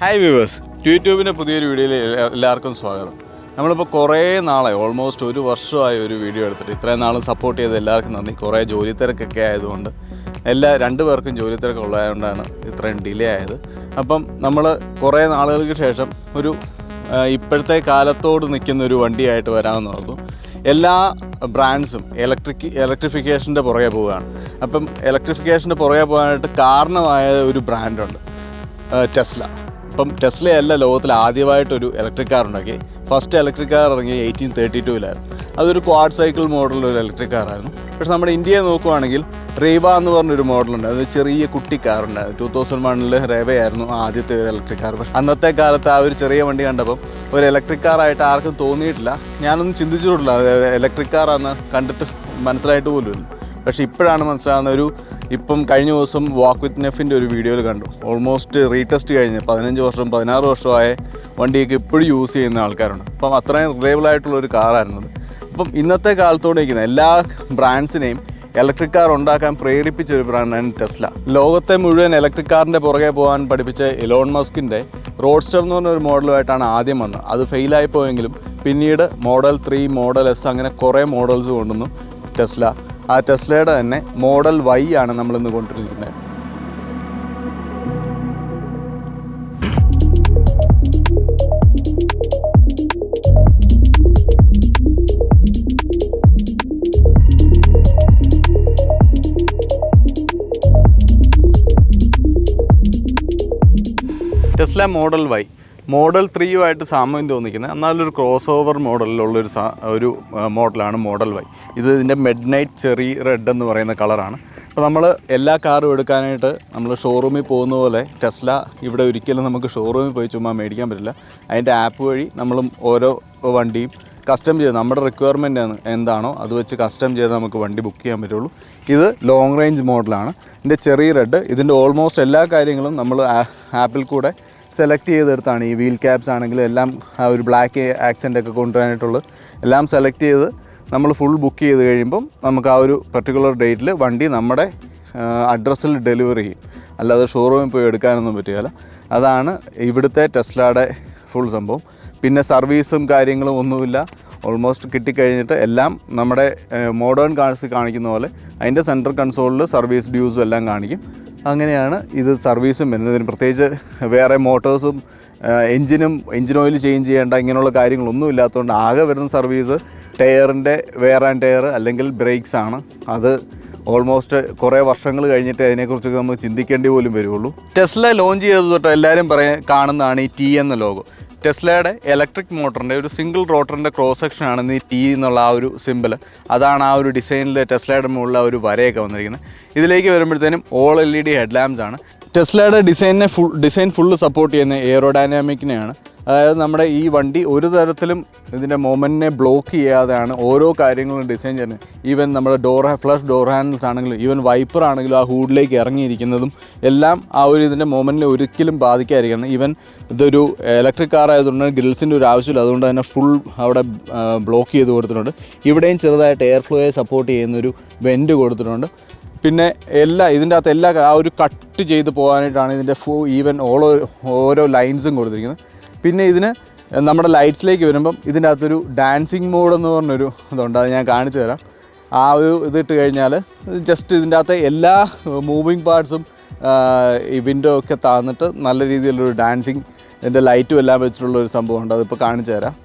Hi viewers യൂട്യൂബിന്റെ പുതിയൊരു വീഡിയോയിൽ എല്ലാ- എല്ലാവർക്കും സ്വാഗതം. നമ്മളിപ്പോൾ കുറേ നാളെ ഓൾമോസ്റ്റ് ഒരു വർഷമായി ഒരു വീഡിയോ എടുത്തിട്ട് ഇത്രയും നാളും സപ്പോർട്ട് ചെയ്ത് എല്ലാവർക്കും നന്ദി. കുറേ ജോലി തിരക്കൊക്കെ ആയതുകൊണ്ട് എല്ലാ രണ്ട് പേർക്കും ജോലി തിരക്ക് ഉള്ളതുകൊണ്ടാണ് ഇത്രയും ഡിലേ ആയത്. അപ്പം നമ്മൾ കുറേ നാളുകൾക്ക് ശേഷം ഒരു ഇപ്പോഴത്തെ കാലത്തോട് നിൽക്കുന്ന ഒരു വണ്ടിയായിട്ട് വരാമെന്ന് ഓർത്തു. എല്ലാ ബ്രാൻഡ്സും ഇലക്ട്രിക് ഇലക്ട്രിഫിക്കേഷന്റെ പുറകെ പോവുകയാണ്. അപ്പം ഇലക്ട്രിഫിക്കേഷന്റെ പുറകെ പോകാനായിട്ട് കാരണമായ ഒരു ബ്രാൻഡുണ്ട് ടെസ്ല ഇപ്പം ടെസ്ലയല്ല ലോകത്തിൽ ആദ്യമായിട്ടൊരു ഇലക്ട്രിക് കാർ ഉണ്ടാക്കി. ഫസ്റ്റ് ഇലക്ട്രിക് കാർ ഇറങ്ങി എയ്റ്റീൻ തേർട്ടി ടൂവിലായിരുന്നു അതൊരു ക്വാഡ് സൈക്കിൾ മോഡലുള്ള ഒരു ഇലക്ട്രിക് കാറായിരുന്നു പക്ഷെ നമ്മുടെ ഇന്ത്യയെ നോക്കുവാണെങ്കിൽ റേവ എന്ന് പറഞ്ഞൊരു മോഡലുണ്ട് അത് ചെറിയ കുട്ടി കാറുണ്ടായിരുന്നു ടൂ തൗസൻഡ് വണ്ണിൽ റേവയായിരുന്നു ആദ്യത്തെ ഒരു ഇലക്ട്രിക് കാർ പക്ഷേ അന്നത്തെ കാലത്ത് ആ ഒരു ചെറിയ വണ്ടി കണ്ടപ്പം ഒരു ഇലക്ട്രിക് കാറായിട്ട് ആർക്കും തോന്നിയിട്ടില്ല. ഞാനൊന്നും ചിന്തിച്ചിട്ടില്ല ഇലക്ട്രിക് കാറാണെന്ന് കണ്ടിട്ട് മനസ്സിലായിട്ട് പോലും പക്ഷെ ഇപ്പോഴാണ് മനസ്സിലാകുന്ന ഒരു ഇപ്പം കഴിഞ്ഞ ദിവസം വാക്ക് വിത്ത് നെഫിന്റെ ഒരു വീഡിയോയിൽ കണ്ടു. ഓൾമോസ്റ്റ് റീടെസ്റ്റ് കഴിഞ്ഞ് പതിനഞ്ച് വർഷം പതിനാറ് വർഷമായ വണ്ടിയൊക്കെ ഇപ്പോഴും യൂസ് ചെയ്യുന്ന ആൾക്കാരുണ്ട് അപ്പം അത്രയും റിലയബിൾ ആയിട്ടുള്ള ഒരു കാറായിരുന്നു അപ്പം ഇന്നത്തെ കാലത്തോടെ എല്ലാ ബ്രാൻഡ്സിനെയും ഇലക്ട്രിക് കാർ ഉണ്ടാക്കാൻ പ്രേരിപ്പിച്ച ഒരു ബ്രാൻഡാണ് ടെസ്ല ലോകത്തെ മുഴുവൻ ഇലക്ട്രിക് കാറിന്റെ പുറകെ പോകാൻ പഠിപ്പിച്ച എലോൺ മസ്കിന്റെ റോഡ്സ്റ്റർ എന്ന് പറഞ്ഞ ഒരു മോഡലുമായിട്ടാണ് ആദ്യം വന്നത്. അത് ഫെയിലായി പോയെങ്കിലും പിന്നീട് മോഡൽ ത്രീ മോഡൽ എസ് അങ്ങനെ കുറേ മോഡൽസ് കൊണ്ടുവന്നു ടെസ്ല ആ ടെസ്ലയുടെ തന്നെ മോഡൽ വൈ ആണ് നമ്മൾ ഇന്ന് കൊണ്ടിരിക്കുന്നത് ടെസ്ല മോഡൽ വൈ മോഡൽ ത്രീയുമായിട്ട് സാമ്യം തോന്നിക്കുന്നത്. എന്നാലൊരു ക്രോസ് ഓവർ മോഡലിലുള്ളൊരു ഒരു മോഡലാണ് മോഡൽ വൈ. ഇത് ഇതിന്റെ മെഡ് നൈറ്റ് ചെറി റെഡ് എന്ന് പറയുന്ന കളറാണ്. അപ്പോൾ നമ്മൾ എല്ലാ കാറും എടുക്കാനായിട്ട് നമ്മൾ ഷോറൂമിൽ പോകുന്ന പോലെ ടെസ്ല ഇവിടെ ഒരിക്കലും നമുക്ക് ഷോറൂമിൽ പോയി ചുമ്മാ മേടിക്കാൻ പറ്റില്ല. അതിന്റെ ആപ്പ് വഴി നമ്മളും ഓരോ വണ്ടിയും കസ്റ്റം ചെയ്ത് നമ്മുടെ റിക്വയർമെന്റ് എന്താണോ അത് വെച്ച് കസ്റ്റം ചെയ്ത് നമുക്ക് വണ്ടി ബുക്ക് ചെയ്യാൻ പറ്റുള്ളൂ. ഇത് ലോങ് റേഞ്ച് മോഡലാണ് ഇതിന്റെ ചെറിയ റെഡ് ഇതിന്റെ ഓൾമോസ്റ്റ് എല്ലാ കാര്യങ്ങളും നമ്മൾ ആപ്പിൽ കൂടെ സെലക്ട് ചെയ്തെടുത്താണ്. ഈ വീൽ ക്യാപ്സ് ആണെങ്കിലും എല്ലാം ആ ഒരു ബ്ലാക്ക് ആക്സെന്റ് ഒക്കെ കൊണ്ടുവരാനായിട്ടുള്ളത്. എല്ലാം സെലക്ട് ചെയ്ത് നമ്മൾ ഫുൾ ബുക്ക് ചെയ്ത് കഴിയുമ്പം നമുക്ക് ആ ഒരു പെർട്ടിക്കുലർ ഡേറ്റിൽ വണ്ടി നമ്മുടെ അഡ്രസ്സിൽ ഡെലിവറി ചെയ്യും. അല്ലാതെ ഷോറൂമിൽ പോയി എടുക്കാനൊന്നും പറ്റുകയില്ല. അതാണ് ഇവിടുത്തെ ടെസ്ലയുടെ ഫുൾ സംഭവം. പിന്നെ സർവീസും കാര്യങ്ങളും ഒന്നുമില്ല. ഓൾമോസ്റ്റ് കിട്ടിക്കഴിഞ്ഞിട്ട് എല്ലാം നമ്മുടെ മോഡേൺ കാർസ് കാണിക്കുന്ന പോലെ അതിന്റെ സെൻട്രൽ കൺസോളിൽ സർവീസ് ഡ്യൂസും എല്ലാം കാണിക്കും. അങ്ങനെയാണ് ഇത് സർവീസും വരുന്നതിന് പ്രത്യേകിച്ച് വേറെ മോട്ടോഴ്സും എഞ്ചിനും എഞ്ചിൻ ഓയിൽ ചേഞ്ച് ചെയ്യേണ്ട ഇങ്ങനെയുള്ള കാര്യങ്ങളൊന്നും ഇല്ലാത്തതുകൊണ്ട് ആകെ വരുന്ന സർവീസ് ടയറിന്റെ വെയർ ആൻഡ് ടയർ അല്ലെങ്കിൽ ബ്രേക്സ് ആണ്. അത് ഓൾമോസ്റ്റ് കുറേ വർഷങ്ങൾ കഴിഞ്ഞിട്ട് അതിനെക്കുറിച്ചൊക്കെ നമുക്ക് ചിന്തിക്കേണ്ടി പോലും വരുള്ളൂ ടെസ്ല ലോഞ്ച് ചെയ്തത് തൊട്ട് എല്ലാവരും പറയാൻ കാണുന്നതാണ് ഈ ടി എന്ന ലോഗോ ടെസ്ലയുടെ ഇലക്ട്രിക് മോട്ടറിന്റെ ഒരു സിംഗിൾ റോട്ടറിന്റെ ക്രോസ് സെക്ഷനാണ് ഈ ടി എന്നുള്ള ആ ഒരു സിമ്പിൾ അതാണ് ആ ഒരു ഡിസൈനിൽ ടെസ്ലയുടെ മുകളിൽ ആ ഒരു വരയൊക്കെ വന്നിരിക്കുന്നത്. ഇതിലേക്ക് വരുമ്പോഴത്തേനും all L E D head lamps ആണ്. ടെസ്ലയുടെ ഡിസൈനിനെ ഫുൾ ഡിസൈൻ ഫുള്ള് സപ്പോർട്ട് ചെയ്യുന്ന എയറോഡൈനാമിക്കിനെയാണ് അതായത് നമ്മുടെ ഈ വണ്ടി ഒരു തരത്തിലും ഇതിന്റെ മൊമെന്റിനെ ബ്ലോക്ക് ചെയ്യാതെയാണ് ഓരോ കാര്യങ്ങളും ഡിസൈൻ ചെയ്യുന്നത്. ഈവൻ നമ്മുടെ ഡോർ ഫ്ലഷ് ഡോർ ഹാൻഡിൽസ് ആണെങ്കിലും ഈവൻ വൈപ്പർ ആണെങ്കിലും ആ ഹൂഡിലേക്ക് ഇറങ്ങിയിരിക്കുന്നതും എല്ലാം ആ ഒരു ഇതിന്റെ മൊമെന്റിനെ ഒരിക്കലും ബാധിക്കാതിരിക്കണം. ഈവൻ ഇതൊരു ഇലക്ട്രിക് കാർ ആയതുകൊണ്ട് ഗ്രിൽസിന്റെ ഒരു ആവശ്യമില്ല. അതുകൊണ്ട് തന്നെ ഫുൾ അവിടെ ബ്ലോക്ക് ചെയ്ത് കൊടുത്തിട്ടുണ്ട്. ഇവിടെയും ചെറുതായിട്ട് എയർ ഫ്ലോയെ സപ്പോർട്ട് ചെയ്യുന്നൊരു വെന്റ് കൊടുത്തിട്ടുണ്ട്. പിന്നെ എല്ലാ ഇതിന്റെ അകത്ത് എല്ലാ ആ ഒരു കട്ട് ചെയ്ത് പോകാനായിട്ടാണ് ഇതിന്റെ ഫു ഈവൻ ഓളോ ഓരോ ലൈൻസും കൊടുത്തിരിക്കുന്നത്. പിന്നെ ഇതിന് നമ്മുടെ ലൈറ്റ്സിലേക്ക് വരുമ്പം ഇതിന്റെ അകത്തൊരു ഡാൻസിങ് മോഡ് എന്ന് പറഞ്ഞൊരു ഇതുണ്ട് അത് ഞാൻ കാണിച്ചു തരാം. ആ ഒരു ഇതിട്ട് കഴിഞ്ഞാൽ ജസ്റ്റ് ഇതിന്റെ അകത്തെ എല്ലാ മൂവിങ് പാർട്സും ഈ വിൻഡോ ഒക്കെ താന്നിട്ട് നല്ല രീതിയിലൊരു ഡാൻസിങ് ഇതിന്റെ ലൈറ്റും എല്ലാം വെച്ചിട്ടുള്ള ഒരു സംഭവമുണ്ട് അതിപ്പോൾ കാണിച്ചു തരാം.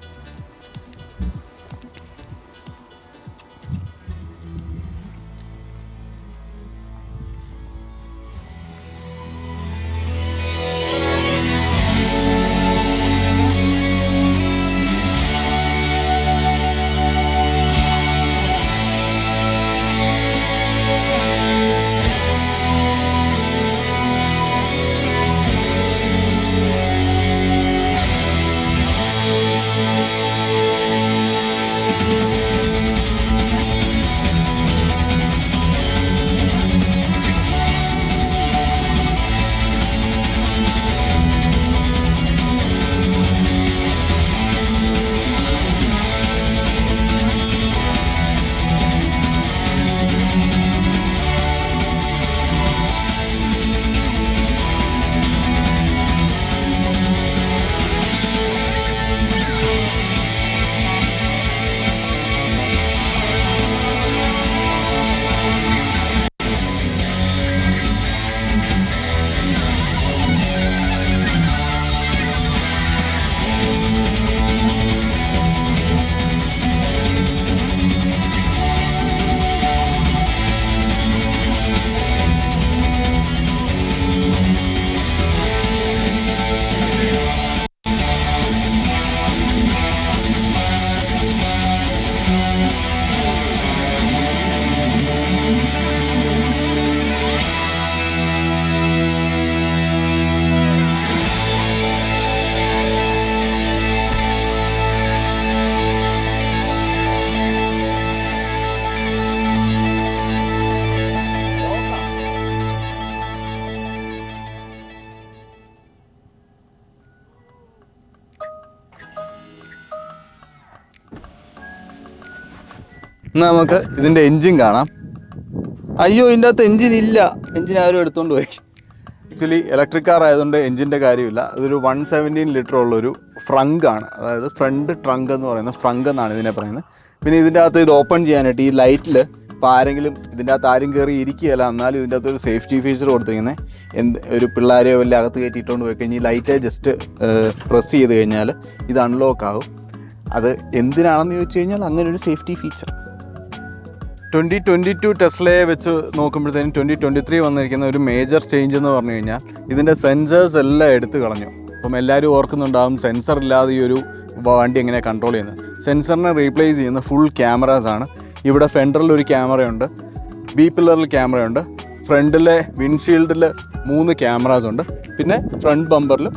ഇന്ന് നമുക്ക് ഇതിന്റെ എൻജിൻ കാണാം. അയ്യോ ഇതിന്റെ അകത്ത് എൻജിൻ ഇല്ല. എൻജിൻ ആരും എടുത്തുകൊണ്ട് പോയി. ആക്ച്വലി ഇലക്ട്രിക് കാർ ആയതുകൊണ്ട് എൻജിന്റെ കാര്യമില്ല. ഇതൊരു വൺ സെവന്റീൻ ലിറ്റർ ഉള്ളൊരു ഫ്രങ്ക് ആണ്. അതായത് ഫ്രണ്ട് ട്രങ്ക് എന്ന് പറയുന്നത് ഫ്രങ്ക് എന്നാണ് ഇതിനെ പറയുന്നത്. പിന്നെ ഇതിന്റെ അകത്ത് ഇത് ഓപ്പൺ ചെയ്യാനായിട്ട് ഈ ലൈറ്റിൽ ഇപ്പോൾ ആരെങ്കിലും ഇതിന്റെ അകത്ത് ആരും കയറി ഇരിക്കുകയല്ല എന്നാലും ഇതിന്റെ അകത്ത് ഒരു സേഫ്റ്റി ഫീച്ചർ കൊടുത്തിരിക്കുന്നത് എന്ത് ഒരു പിള്ളേരെയോ വല്ല അകത്ത് കയറ്റിയിട്ടുകൊണ്ട് പോയി കഴിഞ്ഞാൽ ഈ ലൈറ്റ് ജസ്റ്റ് പ്രസ് ചെയ്ത് കഴിഞ്ഞാൽ ഇത് അൺലോക്ക് ആകും. അത് എന്തിനാണെന്ന് ചോദിച്ചു കഴിഞ്ഞാൽ അങ്ങനെ ഒരു safety feature twenty twenty two ടെസ്ലയെ വെച്ച് നോക്കുമ്പോഴത്തേനും ട്വന്റി ട്വന്റി ത്രീ വന്നിരിക്കുന്ന ഒരു മേജർ ചേഞ്ച് എന്ന് പറഞ്ഞു കഴിഞ്ഞാൽ ഇതിന്റെ സെൻസേഴ്സ് എല്ലാം എടുത്തു കളഞ്ഞു. അപ്പം എല്ലാവരും ഓർക്കുന്നുണ്ടാകും സെൻസർ ഇല്ലാതെ ഈ ഒരു വണ്ടി എങ്ങനെ കൺട്രോൾ ചെയ്യുന്നത്. സെൻസറിനെ റീപ്ലേസ് ചെയ്യുന്ന ഫുൾ ക്യാമറാസ് ആണ്. ഇവിടെ ഫെൻഡറിൽ ഒരു ക്യാമറയുണ്ട് ബി പില്ലറിൽ ക്യാമറയുണ്ട് ഫ്രണ്ടിലെ വിൻഷീൽഡിൽ മൂന്ന് ക്യാമറാസ് ഉണ്ട്. പിന്നെ ഫ്രണ്ട് ബമ്പറിലും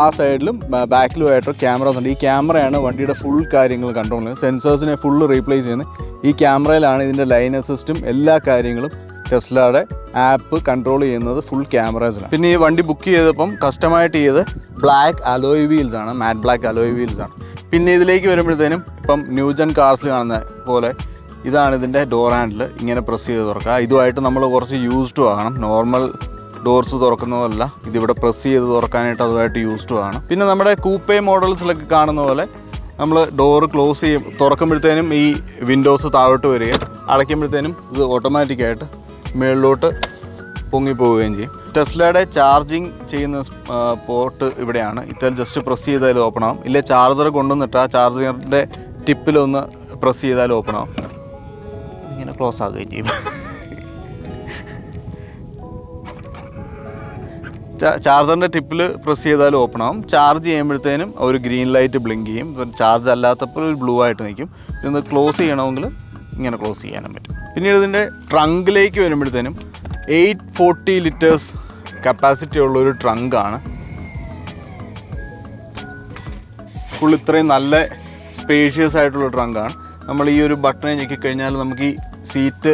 ആ സൈഡിലും ബാക്കിലും ആയിട്ടോ ക്യാമറാസ് ഉണ്ട് ഈ ക്യാമറയാണ് വണ്ടിയുടെ ഫുൾ കാര്യങ്ങൾ ചെയ്യുന്നത്. സെൻസേഴ്സിനെ ഫുള്ള് റീപ്ലേസ് ചെയ്യുന്നത്. ഈ ക്യാമറയിലാണ് ഇതിന്റെ ലൈൻ അസിസ്റ്റും എല്ലാ കാര്യങ്ങളും ടെസ്ലയുടെ ആപ്പ് കൺട്രോൾ ചെയ്യുന്നത് ഫുൾ ക്യാമറസിലാണ് പിന്നെ ഈ വണ്ടി ബുക്ക് ചെയ്തപ്പം കസ്റ്റമായിട്ട് ചെയ്ത് ബ്ലാക്ക് അലോയ് വീൽസ് ആണ്. മാറ്റ് ബ്ലാക്ക് അലോയ് വീൽസ് ആണ്. പിന്നെ ഇതിലേക്ക് വരുമ്പോഴത്തേനും ഇപ്പം ന്യൂജൻ കാർസിൽ കാണുന്ന പോലെ ഇതാണ് ഇതിന്റെ ഡോർ ഹാൻഡിൽ ഇങ്ങനെ പ്രസ് ചെയ്ത് തുറക്കുക. ഇതുമായിട്ട് നമ്മൾ കുറച്ച് യൂസ്ഡ് ആകണം നോർമൽ ഡോർസ് തുറക്കുന്നതല്ല. ഇതിവിടെ പ്രസ് ചെയ്ത് തുറക്കാനായിട്ട് അതുമായിട്ട് യൂസ്ഡ് ആണ്. പിന്നെ നമ്മുടെ കൂപ്പേ മോഡൽസിലൊക്കെ കാണുന്ന പോലെ നമ്മൾ ഡോറ് ക്ലോസ് ചെയ്യും. തുറക്കുമ്പോഴത്തേനും ഈ വിൻഡോസ് താഴോട്ട് വരികയും അടയ്ക്കുമ്പോഴത്തേനും ഇത് ഓട്ടോമാറ്റിക്കായിട്ട് മുകളിലോട്ട് പൊങ്ങിപ്പോവുകയും ചെയ്യും. ടെസ്ലയുടെ ചാർജിങ് ചെയ്യുന്ന പോർട്ട് ഇവിടെയാണ്. ഇത്തരം ജസ്റ്റ് പ്രസ് ചെയ്താൽ ഓപ്പൺ ആവും. ഇല്ല ചാർജർ കൊണ്ടുവന്നിട്ട് ആ ചാർജറിന്റെ ടിപ്പിലൊന്ന് പ്രസ് ചെയ്താൽ ഓപ്പൺ ആവും. ഇങ്ങനെ ക്ലോസ് ആകുകയും ചെയ്യും. ചാർജറിന്റെ ടിപ്പിൽ പ്രസ് ചെയ്താൽ ഓപ്പൺ ആവും. ചാർജ് ചെയ്യുമ്പോഴത്തേനും ഒരു ഗ്രീൻ ലൈറ്റ് ബ്ലിങ്ക് ചെയ്യും. ചാർജ് അല്ലാത്തപ്പോൾ ഒരു ബ്ലൂ ആയിട്ട് നിൽക്കും. ഇതൊന്ന് ക്ലോസ് ചെയ്യണമെങ്കിൽ ഇങ്ങനെ ക്ലോസ് ചെയ്യാനും പറ്റും. പിന്നീട് ഇതിന്റെ ട്രങ്കിലേക്ക് വരുമ്പോഴത്തേനും എയ്റ്റ് ഫോർട്ടി ലിറ്റേഴ്സ് കപ്പാസിറ്റി ഉള്ള ഒരു ട്രങ്കാണ് ഫുൾ ഇത്രയും നല്ല സ്പേഷ്യസ് ആയിട്ടുള്ള ട്രങ്കാണ് നമ്മൾ ഈ ഒരു ബട്ടൺ ഞെക്കി കഴിഞ്ഞാൽ നമുക്ക് ഈ സീറ്റ്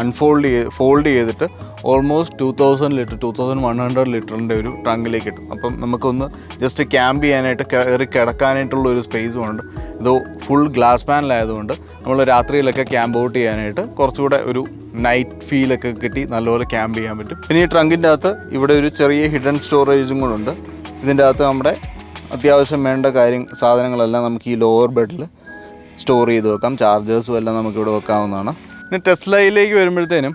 അൺഫോൾഡ് ചെയ്ത് ഫോൾഡ് ചെയ്തിട്ട് almost two thousand litre two thousand one hundred ലിറ്ററിന്റെ ഒരു ട്രങ്കിലേക്ക് കിട്ടും അപ്പം നമുക്കൊന്ന് ജസ്റ്റ് ക്യാമ്പ് ചെയ്യാനായിട്ട് കയറി കിടക്കാനായിട്ടുള്ള ഒരു സ്പേസും ഉണ്ട്. ഇത് ഫുൾ ഗ്ലാസ് പാനലായതുകൊണ്ട് നമ്മൾ രാത്രിയിലൊക്കെ ക്യാമ്പ് ഔട്ട് ചെയ്യാനായിട്ട് കുറച്ചുകൂടെ ഒരു നൈറ്റ് ഫീലൊക്കെ കിട്ടി നല്ലപോലെ ക്യാമ്പ് ചെയ്യാൻ പറ്റും. പിന്നെ ഈ ട്രങ്കിന്റെ അകത്ത് ഇവിടെ ഒരു ചെറിയ ഹിഡൻ സ്റ്റോറേജും കൂടെ ഉണ്ട്. ഇതിന്റെ അകത്ത് നമ്മുടെ അത്യാവശ്യം വേണ്ട കാര്യം സാധനങ്ങളെല്ലാം നമുക്ക് ഈ ലോവർ ബെഡിൽ സ്റ്റോർ ചെയ്ത് വെക്കാം. ചാർജേഴ്സും എല്ലാം നമുക്കിവിടെ വെക്കാവുന്നതാണ്. പിന്നെ ടെസ്ലയിലേക്ക് വരുമ്പോഴത്തേനും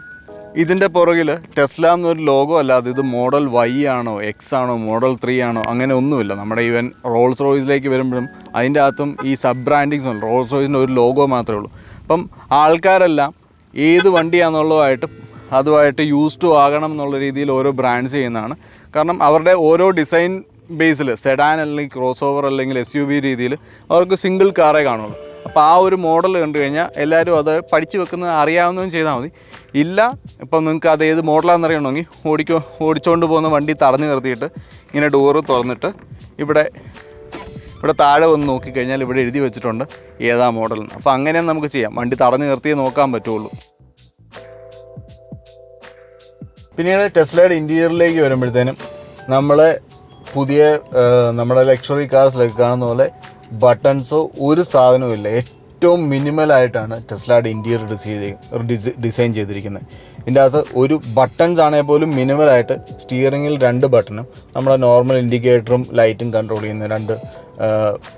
ഇതിന്റെ പുറകിൽ ടെസ്ല എന്നൊരു ലോഗോ അല്ലാതെ ഇത് മോഡൽ വൈ ആണോ എക്സ് ആണോ മോഡൽ ത്രീ ആണോ അങ്ങനെ ഒന്നുമില്ല. നമ്മുടെ ഈവൻ റോൾസ് റോയ്സിലേക്ക് വരുമ്പോഴും അതിന്റെ അകത്തും ഈ സബ് ബ്രാൻഡിങ്സ് ഉണ്ട്. റോൾസ് റോയ്സിന്റെ ഒരു ലോഗോ മാത്രമേ ഉള്ളൂ. അപ്പം ആൾക്കാരെല്ലാം ഏത് വണ്ടിയാണെന്നുള്ളതായിട്ട് അതുമായിട്ട് യൂസ് ടു ആകണം എന്നുള്ള രീതിയിൽ ഓരോ ബ്രാൻഡ്സ് ചെയ്യുന്നതാണ്. കാരണം അവരുടെ ഓരോ ഡിസൈൻ ബേസിൽ സെഡാൻ അല്ലെങ്കിൽ ക്രോസ് ഓവർ അല്ലെങ്കിൽ എസ് യു വി രീതിയിൽ അവർക്ക് സിംഗിൾ കാറേ കാണുള്ളൂ. അപ്പോൾ ആ ഒരു മോഡൽ കണ്ടു കഴിഞ്ഞാൽ എല്ലാവരും അത് പഠിച്ചു വെക്കുന്നത് അറിയാവുന്നതും ചെയ്താൽ മതി. ഇല്ല ഇപ്പം നിങ്ങൾക്ക് അത് ഏത് മോഡലാണെന്ന് അറിയണമെങ്കിൽ ഓടിക്കോ ഓടിച്ചുകൊണ്ട് പോകുന്ന വണ്ടി തടഞ്ഞു നിർത്തിയിട്ട് ഇങ്ങനെ ഡോറ് തുറന്നിട്ട് ഇവിടെ ഇവിടെ താഴെ വന്ന് നോക്കിക്കഴിഞ്ഞാൽ ഇവിടെ എഴുതി വെച്ചിട്ടുണ്ട് ഏതാ മോഡൽ അപ്പോൾ അങ്ങനെ നമുക്ക് ചെയ്യാം. വണ്ടി തടഞ്ഞു നിർത്തിയേ നോക്കാൻ പറ്റുള്ളൂ. പിന്നീട് ടെസ്ലയുടെ ഇന്റീരിയറിലേക്ക് വരുമ്പോഴത്തേനും നമ്മൾ പുതിയ നമ്മുടെ ലക്ഷറി കാർസിലൊക്കെ കാണുന്ന പോലെ ബട്ടൺസോ ഒരു സാധനവും ഇല്ല. ഏറ്റവും മിനിമലായിട്ടാണ് ടെസ്ലയുടെ ഇന്റീരിയർ ഡിസൈൻ ഡിസൈൻ ചെയ്തിരിക്കുന്നത്. ഇതിന്റെ അകത്ത് ഒരു ബട്ടൺസ് ആണെങ്കിൽ പോലും മിനിമലായിട്ട് സ്റ്റിയറിങ്ങിൽ രണ്ട് ബട്ടണും നമ്മുടെ നോർമൽ ഇൻഡിക്കേറ്ററും ലൈറ്റും കൺട്രോൾ ചെയ്യുന്ന രണ്ട്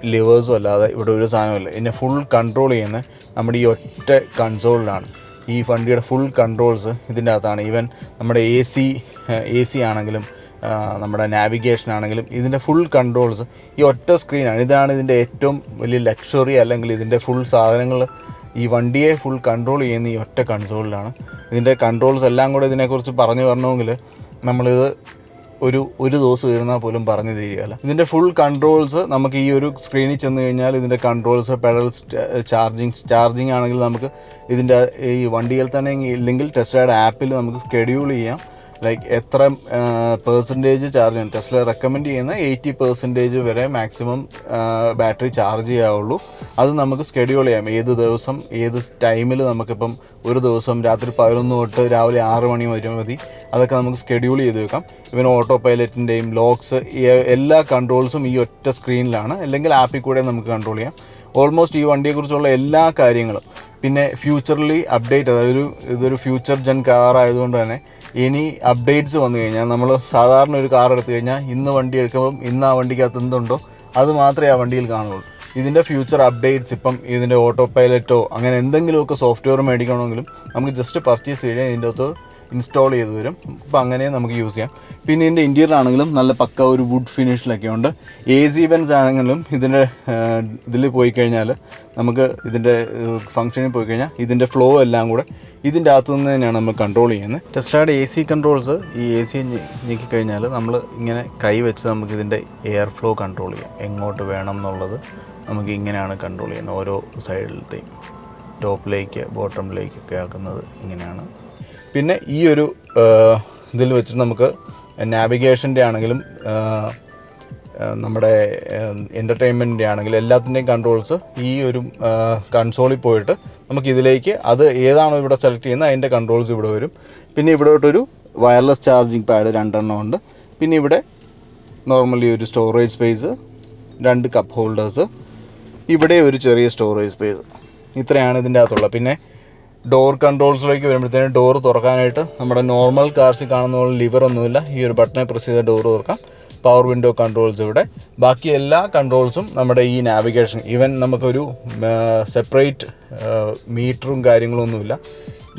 ലിവേഴ്സും അല്ലാതെ ഇവിടെ ഒരു സാധനമില്ല ഇതിനെ ഫുൾ കൺട്രോൾ ചെയ്യുന്ന നമ്മുടെ ഈ ഒറ്റ കൺസോളിലാണ് ഈ വണ്ടിയുടെ ഫുൾ കൺട്രോൾസ് ഇതിന്റെ അകത്താണ്. ഈവൻ നമ്മുടെ എ സി എ സി ആണെങ്കിലും നമ്മുടെ നാവിഗേഷൻ ആണെങ്കിലും ഇതിന്റെ ഫുൾ കൺട്രോൾസ് ഈ ഒറ്റ സ്ക്രീനാണ് ഇതാണ് ഇതിന്റെ ഏറ്റവും വലിയ ലക്ഷറി അല്ലെങ്കിൽ ഇതിന്റെ ഫുൾ സാധനങ്ങൾ. ഈ വണ്ടിയെ ഫുൾ കൺട്രോൾ ചെയ്യുന്ന ഈ ഒറ്റ കൺട്രോളിലാണ് ഇതിന്റെ കൺട്രോൾസ് എല്ലാം കൂടെ ഇതിനെക്കുറിച്ച് പറഞ്ഞു വരണമെങ്കിൽ നമ്മളിത് ഒരു ഒരു ദിവസം ഇരുന്നാൽ പോലും പറഞ്ഞു തീരുകയല്ല. ഇതിന്റെ ഫുൾ കൺട്രോൾസ് നമുക്ക് ഈ ഒരു സ്ക്രീനിൽ ചെന്ന് കഴിഞ്ഞാൽ ഇതിന്റെ കൺട്രോൾസ് പെഡൽസ് ചാർജിങ് ചാർജിങ് ആണെങ്കിൽ നമുക്ക് ഇതിന്റെ ഈ വണ്ടിയിൽ തന്നെ ഇല്ലെങ്കിൽ ടെസ്റ്റ് ആപ്പിൽ നമുക്ക് സ്കെഡ്യൂൾ ചെയ്യാം. ലൈക്ക് എത്ര പേഴ്സന്റേജ് ചാർജ് ചെയ്യണം? ടെസ്ല റെക്കമെൻഡ് ചെയ്യുന്ന എയ്റ്റി പെർസെന്റേജ് വരെ മാക്സിമം ബാറ്ററി ചാർജ് ചെയ്യാവുള്ളൂ. അത് നമുക്ക് സ്കെഡ്യൂൾ ചെയ്യാം. ഏത് ദിവസം ഏത് ടൈമിൽ നമുക്കിപ്പം ഒരു ദിവസം രാത്രി പതിനൊന്ന് തൊട്ട് രാവിലെ ആറ് മണി വരെ മതി. അതൊക്കെ നമുക്ക് സ്കെഡ്യൂൾ ചെയ്ത് വെക്കാം. ഇവൻ ഓട്ടോ പൈലറ്റിന്റെയും ലോക്സ് എല്ലാ കൺട്രോൾസും ഈ ഒറ്റ സ്ക്രീനിലാണ് അല്ലെങ്കിൽ ആപ്പിൽ കൂടെ നമുക്ക് കൺട്രോൾ ചെയ്യാം. ഓൾമോസ്റ്റ് ഈ വണ്ടിയെക്കുറിച്ചുള്ള എല്ലാ കാര്യങ്ങളും. പിന്നെ ഫ്യൂച്ചർലി അപ്ഡേറ്റ് അതായത് ഒരു ഇതൊരു ഫ്യൂച്ചർ ജെൻ കാർ ആയതുകൊണ്ട് തന്നെ ഇനി അപ്ഡേറ്റ്സ് വന്നു കഴിഞ്ഞാൽ നമ്മൾ സാധാരണ ഒരു കാർ എടുത്തു കഴിഞ്ഞാൽ ഇന്ന് വണ്ടി എടുക്കുമ്പം ഇന്ന് ആ വണ്ടിക്കകത്ത് എന്തുണ്ടോ അത് മാത്രമേ ആ വണ്ടിയിൽ കാണുള്ളൂ. ഇതിന്റെ ഫ്യൂച്ചർ അപ്ഡേറ്റ്സ് ഇപ്പം ഇതിന്റെ ഓട്ടോ പൈലറ്റോ അങ്ങനെ എന്തെങ്കിലുമൊക്കെ സോഫ്റ്റ്വെയർ മേടിക്കണമെങ്കിലും നമുക്ക് ജസ്റ്റ് പർച്ചേസ് ചെയ്താൽ ഇതിന്റെ അകത്ത് ഇൻസ്റ്റാൾ ചെയ്ത് തരും. അപ്പോൾ അങ്ങനെ നമുക്ക് യൂസ് ചെയ്യാം. പിന്നെ ഇതിന്റെ ഇന്റീരിയർ ആണെങ്കിലും നല്ല പക്ക ഒരു വുഡ് ഫിനിഷിലൊക്കെ ഉണ്ട്. എ സി ബെൻസ് ആണെങ്കിലും ഇതിന്റെ ഇതിൽ പോയി കഴിഞ്ഞാൽ നമുക്ക് ഇതിന്റെ ഫംഗ്ഷനിൽ പോയി കഴിഞ്ഞാൽ ഇതിന്റെ ഫ്ലോ എല്ലാം കൂടെ ഇതിന്റെ അകത്തു നിന്ന് തന്നെയാണ് നമ്മൾ കൺട്രോൾ ചെയ്യുന്നത്. ടെസ്ലയുടെ എ സി കൺട്രോൾസ് ഈ എ സി ഞെക്കി കഴിഞ്ഞാൽ നമ്മൾ ഇങ്ങനെ കൈ വെച്ച് നമുക്ക് ഇതിന്റെ എയർ ഫ്ലോ കൺട്രോൾ ചെയ്യാം. എങ്ങോട്ട് വേണം എന്നുള്ളത് നമുക്ക് ഇങ്ങനെയാണ് കൺട്രോൾ ചെയ്യുന്നത്. ഓരോ സൈഡിലത്തെയും ടോപ്പിലേക്ക് ബോട്ടമിലേക്കൊക്കെ ആക്കുന്നത് ഇങ്ങനെയാണ് പിന്നെ ഈ ഒരു ഇതിൽ വെച്ചിട്ട് നമുക്ക് നാവിഗേഷന്റെ ആണെങ്കിലും നമ്മുടെ എന്റർടൈൻമെന്റിന്റെ ആണെങ്കിലും എല്ലാത്തിന്റെയും കൺട്രോൾസ് ഈ ഒരു കൺസോളിൽ പോയിട്ട് നമുക്ക് ഇതിലേക്ക് അത് ഏതാണോ ഇവിടെ സെലക്ട് ചെയ്യുന്നത് അതിന്റെ കൺട്രോൾസ് ഇവിടെ വരും. പിന്നെ ഇവിടെ ഒരു വയർലെസ് ചാർജിങ് പാഡ് രണ്ടെണ്ണം ഉണ്ട്. പിന്നെ ഇവിടെ നോർമലി ഒരു സ്റ്റോറേജ് സ്പേസ് രണ്ട് കപ്പ് ഹോൾഡേഴ്സ് ഇവിടെ ഒരു ചെറിയ സ്റ്റോറേജ് സ്പേസ് ഇത്രയാണ് ഇതിന്റെ അകത്തുള്ളത് പിന്നെ ഡോർ കൺട്രോൾസിലേക്ക് വരുമ്പോഴത്തേനും ഡോർ തുറക്കാനായിട്ട് നമ്മുടെ നോർമൽ കാർസിൽ കാണുന്ന പോലെ ലിവർ ഒന്നുമില്ല. ഈ ഒരു ബട്ടണെ പ്രസ് ചെയ്ത ഡോർ തുറക്കാം. പവർ വിൻഡോ കൺട്രോൾസ് ഇവിടെ. ബാക്കി എല്ലാ കൺട്രോൾസും നമ്മുടെ ഈ നാവിഗേഷൻ ഈവൻ നമുക്കൊരു സെപ്പറേറ്റ് മീറ്ററും കാര്യങ്ങളൊന്നുമില്ല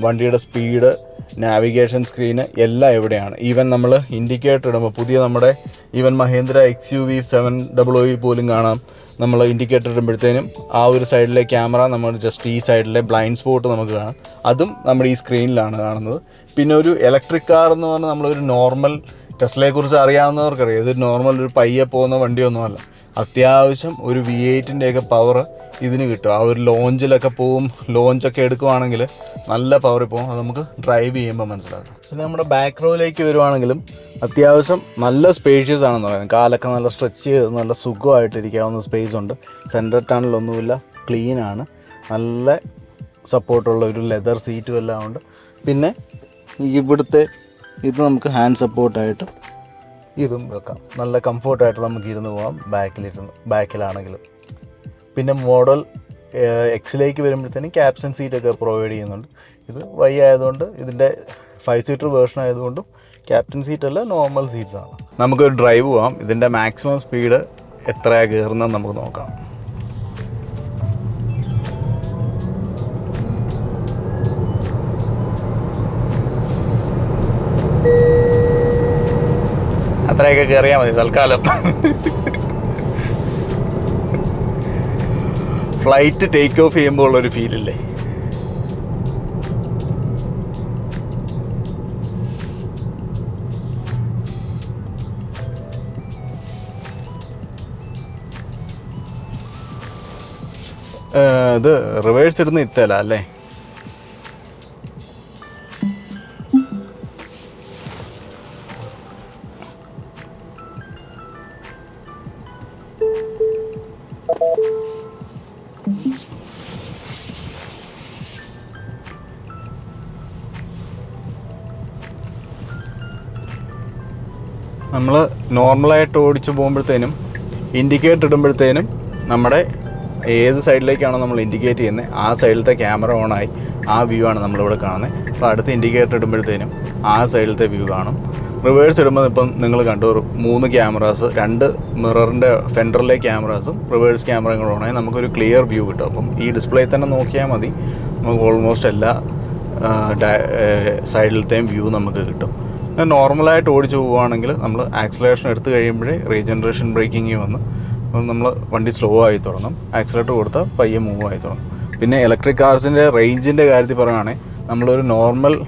വണ്ടിയുടെ സ്പീഡ് നാവിഗേഷൻ സ്ക്രീന് എല്ലാം എവിടെയാണ്? ഈവൻ നമ്മൾ ഇൻഡിക്കേറ്റർ ഇടുമ്പോൾ പുതിയ നമ്മുടെ even Mahindra X U V seven double O പോലും കാണാം. നമ്മൾ ഇൻഡിക്കേറ്റർ ഇടുമ്പോഴത്തേനും ആ ഒരു സൈഡിലെ ക്യാമറ നമ്മൾ ജസ്റ്റ് ഈ സൈഡിലെ ബ്ലൈൻഡ് സ്പോട്ട് നമുക്ക് കാണാം. അതും നമ്മുടെ ഈ സ്ക്രീനിലാണ് കാണുന്നത്. പിന്നെ ഒരു ഇലക്ട്രിക് കാർ എന്ന് പറഞ്ഞാൽ നമ്മളൊരു നോർമൽ ടെസ്ലയെക്കുറിച്ച് അറിയാവുന്നവർക്കറിയാം. ഇതൊരു നോർമൽ ഒരു പയ്യെ പോകുന്ന വണ്ടിയൊന്നുമല്ല. അത്യാവശ്യം ഒരു വി എയ്റ്റിന്റെയൊക്കെ പവർ ഇതിന് കിട്ടും. ആ ഒരു ലോഞ്ചിലൊക്കെ പോവും ലോഞ്ചൊക്കെ എടുക്കുവാണെങ്കിൽ നല്ല പവർ പോകും അത് നമുക്ക് ഡ്രൈവ് ചെയ്യുമ്പോൾ മനസ്സിലാക്കാം. പിന്നെ നമ്മുടെ ബാക്ക് റോയിലേക്ക് വരുവാണെങ്കിലും അത്യാവശ്യം നല്ല സ്പേഷ്യസ് ആണെന്ന് പറയുന്നത് കാലൊക്കെ നല്ല സ്ട്രെച്ച് ചെയ്ത് നല്ല സുഖമായിട്ടിരിക്കാവുന്ന സ്പേസ് ഉണ്ട്. സെന്റർ ടണലൊന്നുമില്ല ക്ലീൻ ആണ്. നല്ല സപ്പോർട്ടുള്ള ഒരു ലെതർ സീറ്റും എല്ലാം ഉണ്ട്. പിന്നെ ഇവിടുത്തെ ഇത് നമുക്ക് ഹാൻഡ് സപ്പോർട്ടായിട്ട് ഇതും വെക്കാം. നല്ല കംഫർട്ടായിട്ട് നമുക്ക് ഇരുന്ന് പോകാം ബാക്കിലിരുന്ന് ബാക്കിലാണെങ്കിലും. പിന്നെ മോഡൽ എക്സിലേക്ക് വരുമ്പോഴത്തേനും ക്യാപ്സൻ സീറ്റൊക്കെ പ്രൊവൈഡ് ചെയ്യുന്നുണ്ട്. ഇത് വൈ ആയതുകൊണ്ട് ഇതിന്റെ ഫൈവ് സീറ്റർ വേർഷൻ ആയതുകൊണ്ടും ക്യാപ്റ്റൻ സീറ്റ് അല്ല നോർമൽ സീറ്റ്സ് ആണ്. നമുക്ക് ഡ്രൈവ് പോവാം. ഇതിന്റെ മാക്സിമം സ്പീഡ് എത്രയാണ് കയറുന്നത് നമുക്ക് നോക്കാം. അത്രയൊക്കെ കയറിയാൽ മതി തൽക്കാലം. ഫ്ലൈറ്റ് ടേക്ക് ഓഫ് ചെയ്യുമ്പോൾ ഉള്ളൊരു ഫീലില്ലേ ഇത് റിവേഴ്സ് ഇടുന്ന ഇത്തല അല്ലേ? നോർമലായിട്ട് ഓടിച്ച് പോകുമ്പോഴത്തേനും ഇൻഡിക്കേറ്റർ ഇടുമ്പോഴത്തേനും നമ്മുടെ ഏത് സൈഡിലേക്കാണോ നമ്മൾ ഇൻഡിക്കേറ്റ് ചെയ്യുന്നത് ആ സൈഡിലത്തെ ക്യാമറ ഓണായി ആ വ്യൂ ആണ് നമ്മളിവിടെ കാണുന്നത്. അപ്പോൾ അടുത്ത് ഇൻഡിക്കേറ്റർ ഇടുമ്പോഴത്തേനും ആ സൈഡിലത്തെ വ്യൂ കാണും. റിവേഴ്സ് ഇടുമ്പോൾ ഇപ്പം നിങ്ങൾ കണ്ടു മൂന്ന് ക്യാമറാസ് രണ്ട് മിററിന്റെ ഫെൻഡറിലെ ക്യാമറാസും റിവേഴ്സ് ക്യാമറയും കൂടെ ഓണായി നമുക്കൊരു ക്ലിയർ വ്യൂ കിട്ടും. അപ്പം ഈ ഡിസ്പ്ലേ തന്നെ നോക്കിയാൽ മതി. നമുക്ക് ഓൾമോസ്റ്റ് എല്ലാ സൈഡിലത്തെയും വ്യൂ നമുക്ക് കിട്ടും. നോർമലായിട്ട് ഓടിച്ചു പോവുകയാണെങ്കിൽ നമ്മൾ ആക്സിലേഷൻ എടുത്തു കഴിയുമ്പോഴേ റീജനറേഷൻ ബ്രേക്കിംഗ് വന്ന് നമ്മൾ വണ്ടി സ്ലോ ആയി തുടങ്ങും. ആക്സിലേറ്റർ കൊടുത്താൽ പയ്യെ മൂവ് ആയി തുടങ്ങും. പിന്നെ ഇലക്ട്രിക് കാർസിന്റെ റേഞ്ചിന്റെ കാര്യത്തിൽ പറയുകയാണെങ്കിൽ നമ്മളൊരു നോർമൽ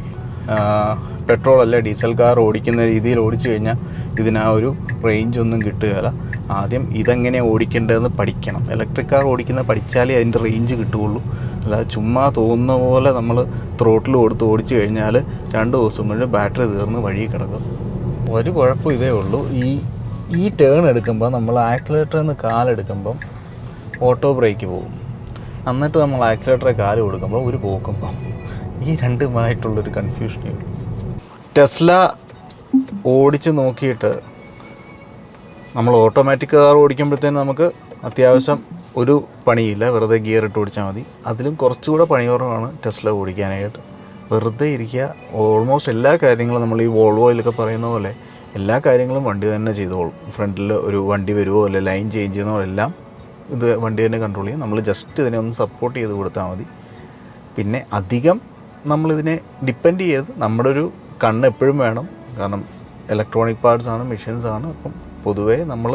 പെട്രോൾ അല്ലെ ഡീസൽ കാർ ഓടിക്കുന്ന രീതിയിൽ ഓടിച്ചു കഴിഞ്ഞാൽ ഇതിന് ആ ഒരു റേഞ്ച് ഒന്നും കിട്ടുകയില്ല. ആദ്യം ഇതെങ്ങനെ ഓടിക്കേണ്ടതെന്ന് പഠിക്കണം. ഇലക്ട്രിക് കാർ ഓടിക്കുന്ന പഠിച്ചാലേ അതിന്റെ റേഞ്ച് കിട്ടുകയുള്ളൂ. അല്ലാതെ ചുമ്മാ തോന്നുന്ന പോലെ നമ്മൾ ത്രോട്ടിൽ കൊടുത്ത് ഓടിച്ചു കഴിഞ്ഞാൽ രണ്ട് ദിവസം കഴിഞ്ഞ് ബാറ്ററി തീർന്ന് വഴി കിടക്കും. ഒരു കുഴപ്പം ഇതേ ഉള്ളൂ. ഈ ഈ ടേൺ എടുക്കുമ്പോൾ നമ്മൾ ആക്സിലേറ്ററിൽ നിന്ന് കാലെടുക്കുമ്പം ഓട്ടോ ബ്രേക്ക് പോകും. എന്നിട്ട് നമ്മൾ ആക്സിലേറ്ററെ കാൽ കൊടുക്കുമ്പോൾ ഒരു പോക്കുമ്പോൾ പോകും ഈ രണ്ടുമായിട്ടുള്ളൊരു കൺഫ്യൂഷനേ ഉള്ളൂ ടെസ്ല ഓടിച്ച് നോക്കിയിട്ട് നമ്മൾ ഓട്ടോമാറ്റിക് കാർ ഓടിക്കുമ്പോഴത്തേനും നമുക്ക് അത്യാവശ്യം ഒരു പണിയില്ല. വെറുതെ ഗിയർ ഇട്ട് ഓടിച്ചാൽ മതി. അതിലും കുറച്ചുകൂടെ പണി കുറവാണ് ടെസ്ല ഓടിക്കാനായിട്ട്. വെറുതെ ഇരിക്കുക. ഓൾമോസ്റ്റ് എല്ലാ കാര്യങ്ങളും നമ്മൾ ഈ വോൾവോയിലൊക്കെ പറയുന്ന പോലെ എല്ലാ കാര്യങ്ങളും വണ്ടി തന്നെ ചെയ്തോളും. ഫ്രണ്ടിൽ ഒരു വണ്ടി വരുമോ അല്ലെ ലൈൻ ചേഞ്ച് ചെയ്യുന്നോ എല്ലാം ഇത് വണ്ടി തന്നെ കൺട്രോൾ ചെയ്യും. നമ്മൾ ജസ്റ്റ് ഇതിനെ ഒന്ന് സപ്പോർട്ട് ചെയ്ത് കൊടുത്താൽ മതി. പിന്നെ അധികം നമ്മളിതിനെ ഡിപ്പെൻഡ് ചെയ്ത് നമ്മുടെ ഒരു കണ്ണ് എപ്പോഴും വേണം. കാരണം ഇലക്ട്രോണിക് പാർട്സ് ആണ് മെഷീൻസ് ആണ്. അപ്പം പൊതുവേ നമ്മൾ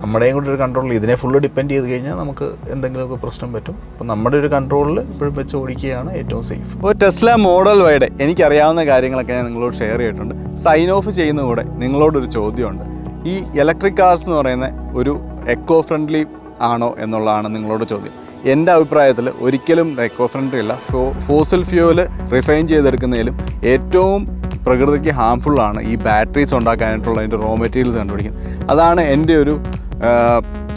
നമ്മുടെയും കൂടി ഒരു കൺട്രോളിൽ ഇതിനെ ഫുള്ള് ഡിപ്പെൻഡ് ചെയ്ത് കഴിഞ്ഞാൽ നമുക്ക് എന്തെങ്കിലുമൊക്കെ പ്രശ്നം പറ്റും. അപ്പം നമ്മുടെ ഒരു കൺട്രോളിൽ ഇപ്പോഴും വെച്ച് ഓടിക്കുകയാണ് ഏറ്റവും സേഫ് ഇപ്പോൾ ടെസ്ല മോഡൽ വൈഡ് എനിക്കറിയാവുന്ന കാര്യങ്ങളൊക്കെ ഞാൻ നിങ്ങളോട് ഷെയർ ചെയ്തിട്ടുണ്ട്. സൈൻ ഓഫ് ചെയ്യുന്ന കൂടെ നിങ്ങളോടൊരു ചോദ്യമുണ്ട്. ഈ ഇലക്ട്രിക് കാർസ് എന്ന് പറയുന്ന ഒരു എക്കോ ഫ്രണ്ട്ലി ആണോ എന്നുള്ളതാണ് നിങ്ങളോട് ചോദ്യം. എന്റെ അഭിപ്രായത്തിൽ ഒരിക്കലും എക്കോ ഫ്രണ്ട്ലി അല്ല ഫോ ഫോസിൽ ഫ്യൂവൽ റിഫൈൻ ചെയ്തെടുക്കുന്നതിലും ഏറ്റവും പ്രകൃതിക്ക് ഹാംഫുൾ ആണ് ഈ ബാറ്ററീസ് ഉണ്ടാക്കാനായിട്ടുള്ള അതിന്റെ റോ മെറ്റീരിയൽസ് കണ്ടുപിടിക്കുന്നത് അതാണ് എന്റെ ഒരു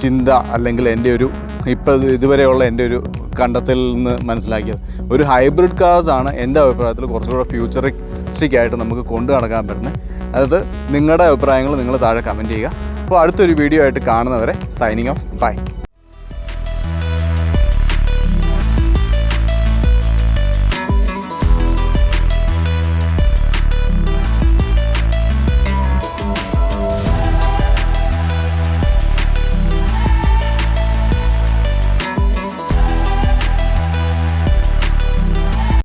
ചിന്ത അല്ലെങ്കിൽ എന്റെ ഒരു ഇപ്പോൾ ഇതുവരെയുള്ള എന്റെ ഒരു കണ്ടെത്തിൽ നിന്ന് മനസ്സിലാക്കിയത്. ഒരു ഹൈബ്രിഡ് കാർസ് ആണ് എന്റെ അഭിപ്രായത്തിൽ കുറച്ചുകൂടെ ഫ്യൂച്ചറിസ്റ്റിക് ആയിട്ട് നമുക്ക് കൊണ്ടു നടക്കാൻ പറ്റുന്നത്. അതായത് നിങ്ങളുടെ അഭിപ്രായങ്ങൾ നിങ്ങൾ താഴെ കമന്റ് ചെയ്യുക. അപ്പോൾ അടുത്തൊരു വീഡിയോ ആയിട്ട് കാണുന്നവരെ സൈനിങ് ഓഫ് ബൈ